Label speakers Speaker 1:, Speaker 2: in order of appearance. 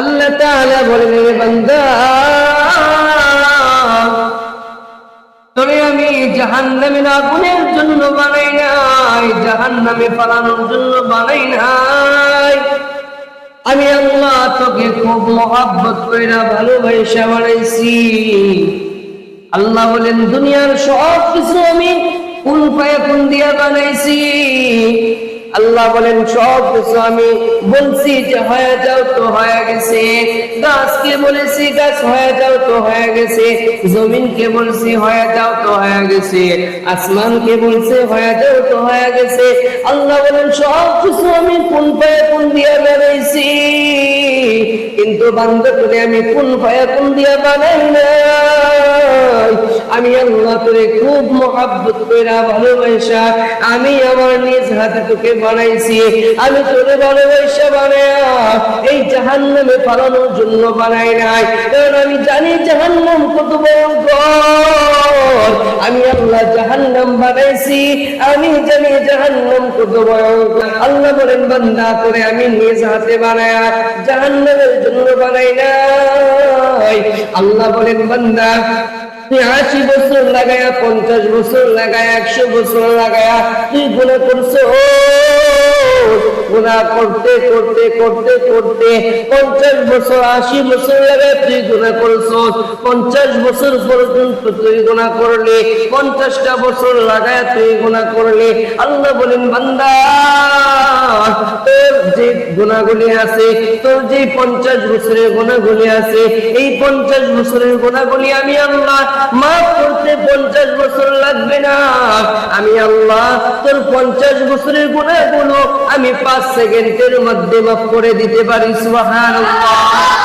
Speaker 1: আল্লাহ তাআলা বলেন বান্দা, তবে আমি জাহান্নামের আগুনের জন্য বানাই নাই, জাহান্নামে পালানোর জন্য বানাই নাই। আমি আল্লাহ তোকে খুব মহাব্বত কইরা ভালোবাসা বানাইছি। আল্লাহ বলেন, দুনিয়ার সব কিছু আমি কোন পায়ে কোন দিয়া বানাইছি। আল্লাহ বলেন, সব কিছু আমি বলছি যে হয়ে যাও তো হয়ে গেছে। গাছকে বলেছি, গাছ হয়ে যাও তো হয়ে গেছে। জমিনকে বলছি, হয়ে যাও তো হয়ে গেছে। আসমানকে বলছে, হয়ে যাও তো হয়ে গেছে। আল্লাহ বলেন, সব কিছু আমি কোন পায়ে কোন দিয়া বানাইছি। কিন্তু বান্ধ করে আমি কোন পায়ে কোন দিয়া বানাই নাই। আমি আল্লাহ তোরে খুব মহাব্বত কইরা ভালোবাসা, আমি আমার নিজ হাতে তোকে বানাইছি। আমি তোরে ভালোবাসা বানায়া এই জাহান্নামে পালানোর জন্য বানাই নাই। কারণ আমি জানি জাহান্নাম কত ভয়ঙ্কর আমি আল্লাহ জাহান্নাম বানাইছি, আমি জানি জাহান্নাম কত ভয়ঙ্কর আল্লাহ বলেন, বান্দা করে আমি নিজ হাতে বানায়া জাহান্নামের জন্য বানাই নাই। আল্লাহ বলেন, বান্দা আশি বছর লাগায়া, পঞ্চাশ বছর লাগায়া, একশো বছর লাগায়া, তুই গুণা করছ গুণা করতে করতে করতে করতে, পঞ্চাশ বছর, আশি বছর লাগায় তুই গুণা করছ, পঞ্চাশ বছর পর্যন্ত তুই গুণা করলে, পঞ্চাশটা বছর লাগায় তুই গুণা করলে, আল্লাহ বলেন, বান্দা, তোর যে গুণাগুলি আছে, তোর যে পঞ্চাশ বছরের গুণাগুলি আছে, এই পঞ্চাশ বছরের গুণাগুলি আমি আল্লাহ মাফ করতে পঞ্চাশ বছর লাগবে না। আমি আল্লাহ তোর পঞ্চাশ বছরের গুণাগুলো আমি পাঁচ সেকেন্ডের মধ্যে মাফ করে দিতে পারি, সুবহানাল্লাহ।